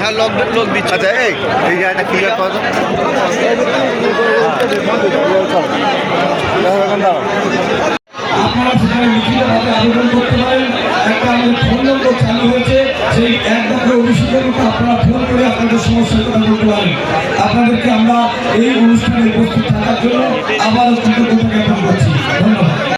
হ্যাঁ লোক লোক দিচ্ছে। আচ্ছা এই এই জায়গাটা ক্লিয়ার করো আপনারা সেখানে লিখিতভাবে আবেদন করতে পারেন। একটা আমাদের ফোন নম্বর চালু হয়েছে সেই এক ডাকে অভিষেকের মতো আপনারা ফোন করে আপনাদের সমস্যার কথা বলতে পারেন। আপনাদেরকে আমরা এই অনুষ্ঠানে উপস্থিত থাকার জন্য আবার কৃতজ্ঞতা জ্ঞাপন করছি। ধন্যবাদ।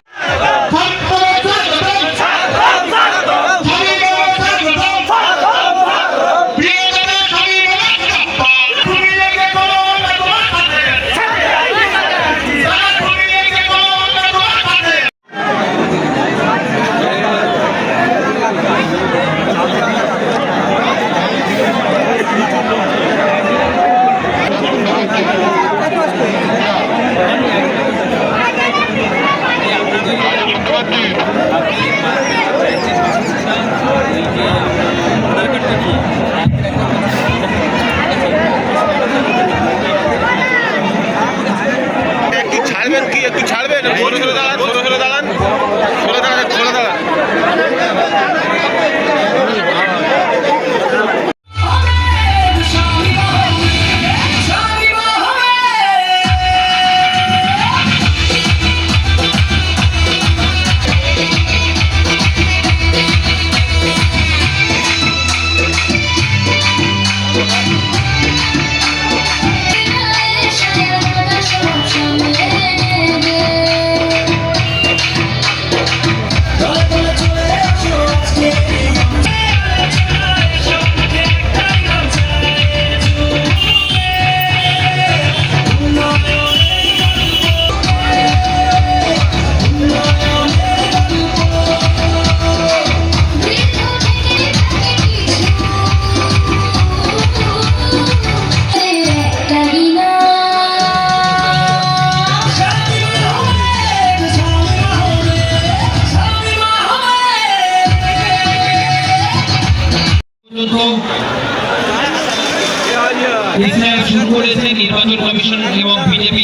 নির্বাচন কমিশন এবং বিজেপি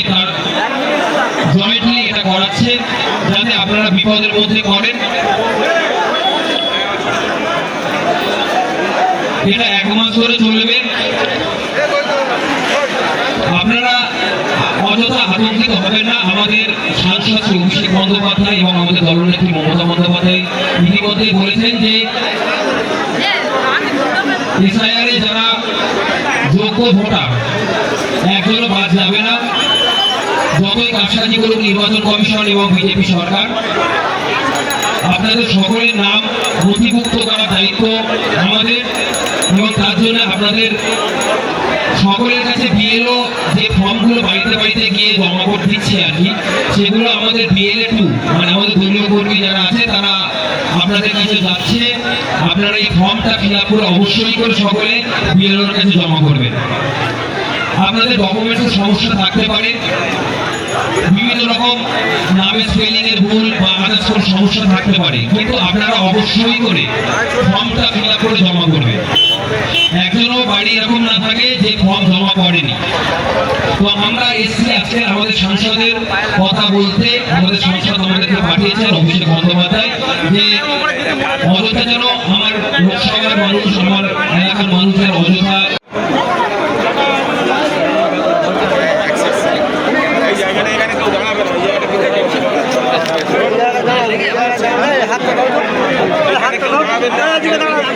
এটা করাচ্ছে যাতে আপনারা বিপদের মধ্যে করেন এটা এক মাস ধরে চলবে। আপনারা অযথা আতঙ্কিত হবেন না। আমাদের সাংসদ শ্রী অভিষেক বন্দ্যোপাধ্যায় এবং আমাদের দলনেত্রী মমতা বন্দ্যোপাধ্যায় ইতিমধ্যেই বলেছেন যে এসআইআরে যারা যোগ্য ভোটার, একজনও বাদ যাবে না। যতই কারসাজি করুক, নির্বাচন কমিশন এবং বিজেপি সরকার। আপনাদের সকলের নাম নথিভুক্ত করার দায়িত্ব আমাদের এবং তার জন্য আপনাদের সকলের কাছে বিএলও যে ফর্মগুলো বাড়িতে বাড়িতে গিয়ে জমা করে দিচ্ছে আর কি, সেগুলো আমাদের বিএলএ টু মানে আমাদের দলীয় কর্মী যারা আছে, তারা আপনাদের কাছে যাচ্ছে। আপনারা ফর্মটা ফিল করে অবশ্যই করে সকলে বিএলওর কাছে জমা করবেন। আপনাদের ডকুমেন্টসের সমস্যা থাকতে পারে। বিভিন্ন রকম নামের স্পেলিং এর ভুল বা আদার্স সমস্যা থাকতে পারে। কিন্তু আপনারা অবশ্যই করে ফর্মটা ফিল করে জমা করবেন। একজনও বাড়ি এরকম না থাকে যে ফর্ম জমা করেনি। তো আমরা এসছি আজকে আমাদের সাংসদের কথা বলতে। আমাদের সাংসদ আমাদেরকে পাঠিয়েছেন অভিষেক বন্দ্যোপাধ্যায় যে অযথা যেন আমার লোকসভার মানুষ আমার এলাকার মানুষের অযথা এই জায়গাটা এখানে কেউ দাঁড়াবে না এই জায়গাটা থেকে কেউ এখানে কেউ দাঁড়াবেন